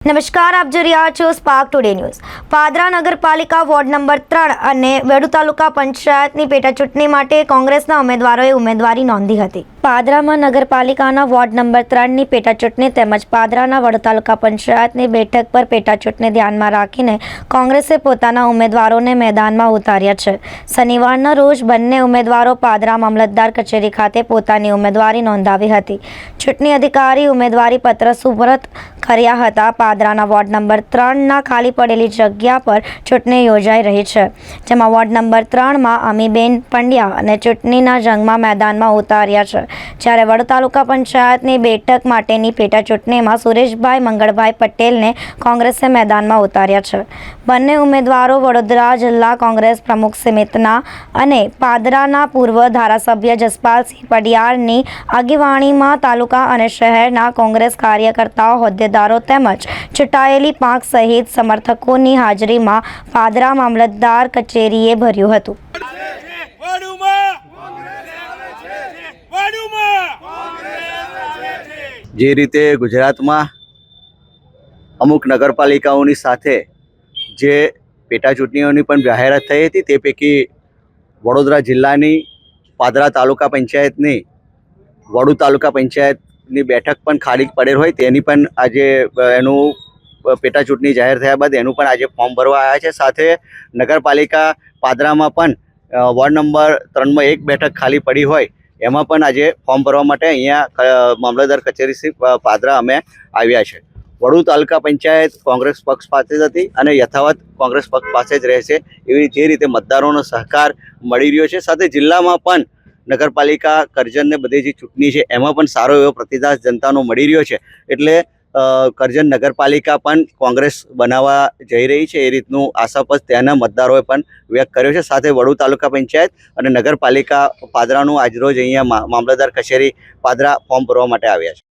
નમસ્કાર, આપ જોઈ રહ્યા છો સ્પાર્ક ટુડે ન્યૂઝ પાદરા નગરપાલિકા વોર્ડ નંબર ત્રણ અને વેડુ તાલુકા પંચાયતની પેટાચૂંટણી માટે કોંગ્રેસના ઉમેદવારોએ ઉમેદવારી નોંધી હતી. પાદરામાં નગરપાલિકાના વોર્ડ નંબર ત્રણની પેટાચૂંટણી તેમજ પાદરાના વડુ તાલુકા પંચાયતની બેઠક પર પેટાચૂંટણી ધ્યાનમાં રાખીને કોંગ્રેસે પોતાના ઉમેદવારોને મેદાનમાં ઉતાર્યા છે. શનિવારના રોજ બંને ઉમેદવારો પાદરા મામલતદાર કચેરી ખાતે પોતાની ઉમેદવારી નોંધાવી હતી. ચૂંટણી અધિકારી ઉમેદવારી પત્ર સુપરત કર્યા હતા. પાદરાના વોર્ડ નંબર ત્રણના ખાલી પડેલી જગ્યા પર ચૂંટણી યોજાઈ રહી છે. જેમાં વોર્ડ નંબર ત્રણમાં અમીબેન પંડ્યા અને ચૂંટણીના જંગમાં મેદાનમાં ઉતાર્યા છે. જ્યારે વડ તાલુકા પંચાયતની બેઠક માટેની પેટા ચૂંટણીમાં સુરેશભાઈ મંગળભાઈ પટેલને કોંગ્રેસે મેદાનમાં ઉતાર્યા છે. બંને ઉમેદવારો વડોદરા જિલ્લા કોંગ્રેસ પ્રમુખ સમિતના અને પાદરાના પૂર્વ ધારાસભ્ય જસપાલસિંહ પડિયારની આગેવાણીમાં તાલુકા અને શહેરના કોંગ્રેસ કાર્યકર્તાઓ હોદ્દેદારો તેમજ ચૂંટાયેલી પાંખ સહિત સમર્થકોની હાજરીમાં પાદરા મામલતદાર કચેરીએ ભર્યું હતું. જે રીતે ગુજરાતમાં અમુક નગરપાલિકાઓની સાથે જે પેટા ચૂંટણીઓની પણ જાહેરાત થઈ હતી, તે પૈકી વડોદરા જિલ્લાની પાદરા તાલુકા પંચાયતની વડુ તાલુકા પંચાયતની બેઠક પણ ખાલી પડેલ હોય તેની પણ આજે એનું પેટા ચૂંટણી જાહેર થયા બાદ એનું પણ આજે ફોર્મ ભરવા આવ્યા છે. સાથે નગરપાલિકા પાદરામાં પણ વોર્ડ નંબર ત્રણમાં એક બેઠક ખાલી પડી હોય એમાં પણ આજે ફોર્મ ભરવા માટે અહીંયા મામલતદાર કચેરી શ્રી પાદરા અમે આવ્યા છે. વડુ તાલુકા પંચાયત કોંગ્રેસ પક્ષ પાસે જ હતી અને યથાવત કોંગ્રેસ પક્ષ પાસે જ રહેશે એવી જે રીતે મતદારોનો સહકાર મળી રહ્યો છે. સાથે જિલ્લામાં પણ નગરપાલિકા કરજણને બધી જે ચૂંટણી છે, એમાં પણ સારો એવો પ્રતિસાદ જનતાનો મળી રહ્યો છે. એટલે કરજણ નગરપાલિકા પણ કોંગ્રેસ બનાવવા જઈ રહી છે, એ રીતનું આશાપસ ત્યાંના મતદારોએ પણ વ્યક્ત કર્યો છે. સાથે વડુ તાલુકા પંચાયત અને નગરપાલિકા પાદરાનું આજરોજ અહીંયા મામલતદાર કચેરી પાદરા ફોર્મ ભરવા માટે આવ્યા છે.